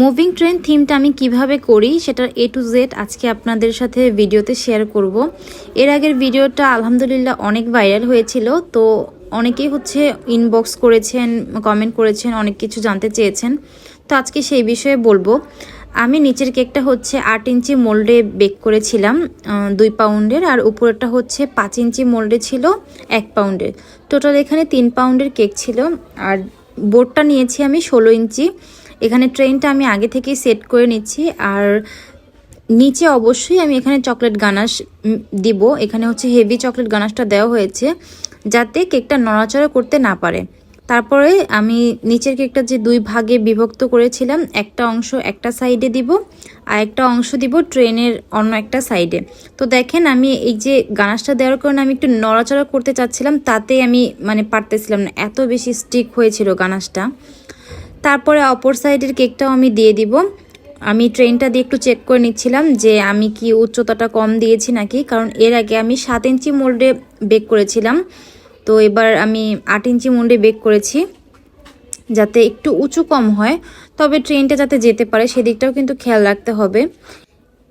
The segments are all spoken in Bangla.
মুভিং ট্রেন থিমটা আমি কীভাবে করি, সেটার এ টু জেড আজকে আপনাদের সাথে ভিডিওতে শেয়ার করব। এর আগের ভিডিওটা আলহামদুলিল্লাহ অনেক ভাইরাল হয়েছিল, তো অনেকেই হচ্ছে ইনবক্স করেছেন কমেন্ট করেছেন, অনেক কিছু জানতে চেয়েছেন। তো আজকে সেই বিষয়ে বলব। আমি নিচের কেকটা হচ্ছে আট ইঞ্চি মোল্ডে বেক করেছিলাম দুই পাউন্ডের আর উপরেরটা হচ্ছে পাঁচ ইঞ্চি মোল্ডে ছিল এক পাউন্ডের টোটাল এখানে তিন পাউন্ডের কেক ছিল, আর বোর্ডটা নিয়েছি আমি ষোলো ইঞ্চি। এখানে ট্রেনটা আমি আগে থেকেই সেট করে নিচ্ছি আর নিচে অবশ্যই আমি এখানে চকলেট উম, দিব। এখানে হচ্ছে হেভি চকলেট গানাশটা দেওয়া হয়েছে যাতে কেকটা নড়াচড়া করতে না পারে। তারপরে আমি নিচের কেকটা যে দুই ভাগে বিভক্ত করেছিলাম একটা অংশ একটা সাইডে দিব আর একটা অংশ দিব ট্রেনের অন্য একটা সাইডে। তো দেখেন আমি এই যে গানাশটা দেওয়ার কারণে আমি একটু নড়াচড়া করতে চাচ্ছিলাম তাতে আমি মানে পারতেছিলাম না। এত বেশি স্টিক হয়েছিল গানাশটা। তারপরে অপর সাইডের কেকটাও আমি দিয়ে দিব। আমি ট্রেনটা দিয়ে একটু চেক করে নিচ্ছিলাম যে আমি কি উচ্চতাটা কম দিয়েছি নাকি, কারণ এর আগে আমি সাত ইঞ্চি মোল্ডে বেক করেছিলাম। তো এবার আমি আট ইঞ্চি মোল্ডে বেক করেছি, যাতে একটু উঁচু কম হয়। তবে ট্রেনটা যাতে যেতে পারে, সেদিকটাও কিন্তু খেয়াল রাখতে হবে।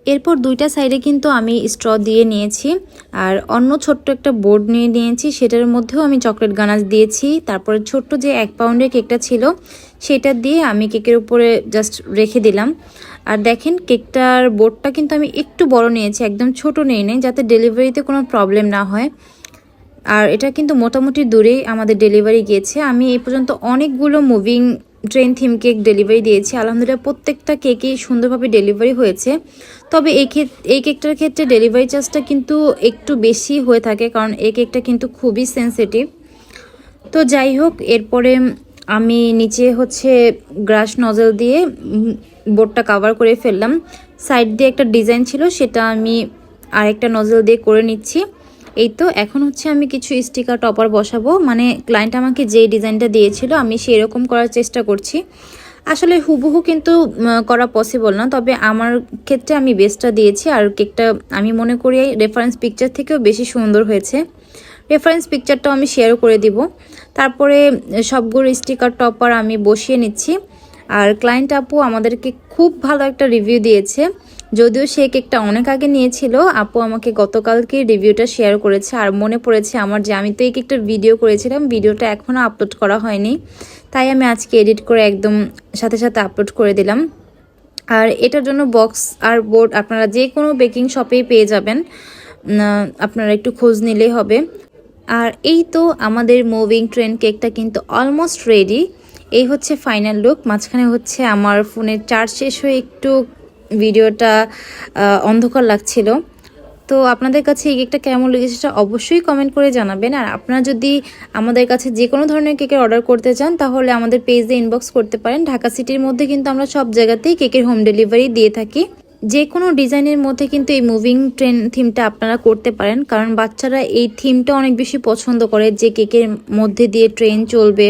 এরপর দুইটা সাইডে কিন্তু আমি স্ট্র দিয়ে নিয়েছি, আর অন্য ছোট্ট একটা বোর্ড নিয়ে নিয়েছি, সেটার মধ্যেও আমি চকলেট গানাশ দিয়েছি। তারপরে ছোট্ট যে এক পাউন্ডের কেকটা ছিল, সেটা দিয়ে আমি কেকের উপরে জাস্ট রেখে দিলাম। আর দেখেন, কেকটার বোর্ডটা কিন্তু আমি একটু বড় নিয়েছি, একদম ছোট নিয়ে নেই, যাতে ডেলিভারিতে কোনো প্রবলেম না হয়। আর এটা কিন্তু মোটামুটি দূরেই আমাদের ডেলিভারি গিয়েছে। আমি এই পর্যন্ত অনেকগুলো moving train theme cake delivery দিয়েছি। আলহামদুলিল্লাহ, প্রত্যেকটা কেকই সুন্দরভাবে ডেলিভারি হয়েছে। তবে এই এই কেকটার ক্ষেত্রে ডেলিভারি চার্জটা কিন্তু একটু বেশি হয়ে থাকে, কারণ এই কেকটা কিন্তু খুবই সেন্সিটিভ তো যাই হোক, এরপরে আমি নিচে হচ্ছে গ্রাস নজল দিয়ে বোর্ডটা কাভার করে ফেললাম। সাইড দিয়ে একটা ডিজাইন ছিল, সেটা আমি আরেকটা নজল দিয়ে করে নিচ্ছি। এই তো, এখন হচ্ছে আমি কিছু স্টিকার টপার বসাবো। মানে ক্লায়েন্ট আমাকে যে ডিজাইনটা দিয়েছিল, আমি সেই রকম করার চেষ্টা করছি। আসলে হুবহু কিন্তু করা পসিবল না, তবে আমার ক্ষেত্রে আমি বেস্টটা দিয়েছি আর কেকটা আমি মনে করি রেফারেন্স পিকচার থেকেও বেশি সুন্দর হয়েছে। রেফারেন্স পিকচারটাও আমি শেয়ার করে দিব। তারপরে সবগুলো স্টিকার টপার আমি বসিয়ে নিচ্ছি। আর ক্লায়েন্ট আপু আমাদেরকে খুব ভালো একটা রিভিউ দিয়েছে। যদিও সে কেকটা অনেক আগে নিয়েছিল, আপু আমাকে গতকালকে রিভিউটা শেয়ার করেছে আর মনে পড়েছে আমার যে আমি তো এই কেকটার ভিডিও করেছিলাম ভিডিওটা এখনও আপলোড করা হয়নি। তাই আমি আজকে এডিট করে একদম সাথে সাথে আপলোড করে দিলাম। আর এটার জন্য বক্স আর বোর্ড আপনারা যে কোনো বেকিং শপেই পেয়ে যাবেন। আপনারা একটু খোঁজ নিলেই হবে। আর এই তো আমাদের মুভিং ট্রেন কেকটা কিন্তু অলমোস্ট রেডি এই হচ্ছে ফাইনাল লুক মাঝখানে হচ্ছে আমার ফোনের চার্জ শেষ হয়ে একটু ভিডিওটা অন্ধকার লাগছিল। তো আপনাদের কাছে এই কেকটা কেমন লেগেছে সেটা অবশ্যই কমেন্ট করে জানাবেন। আর আপনারা যদি আমাদের কাছে যে কোনো ধরনের কেকের অর্ডার করতে চান, তাহলে আমাদের পেজে ইনবক্স করতে পারেন। ঢাকা সিটির মধ্যে কিন্তু আমরা সব জায়গাতেই কেকের হোম ডেলিভারি দিয়ে থাকি। যে কোনো ডিজাইনের মধ্যে কিন্তু এই মুভিং ট্রেন থিমটা আপনারা করতে পারেন। কারণ বাচ্চারা এই থিমটা অনেক বেশি পছন্দ করে যে কেকের মধ্যে দিয়ে ট্রেন চলবে।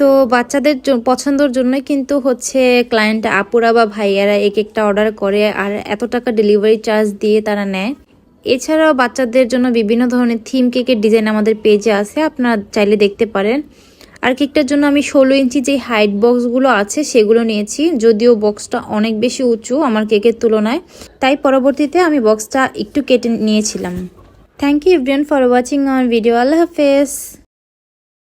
তো বাচ্চাদের পছন্দর জন্যই কিন্তু হচ্ছে ক্লায়েন্ট আপুরা বা ভাইয়ারা এক একটা অর্ডার করে আর এত টাকা ডেলিভারি চার্জ দিয়ে তারা নেয়। এছাড়াও বাচ্চাদের জন্য বিভিন্ন ধরনের থিম কেকের ডিজাইন আমাদের পেজে আছে, আপনারা চাইলে দেখতে পারেন। আর কেকটার জন্য আমি ষোলো ইঞ্চি যে হাইট বক্সগুলো আছে সেগুলো নিয়েছি, যদিও বক্সটা অনেক বেশি উঁচু আমার কেকের তুলনায়, তাই পরবর্তীতে আমি বক্সটা একটু কেটে নিয়েছিলাম। Thank you everyone for watching আমার ভিডিও আল্লাহ হাফেজ।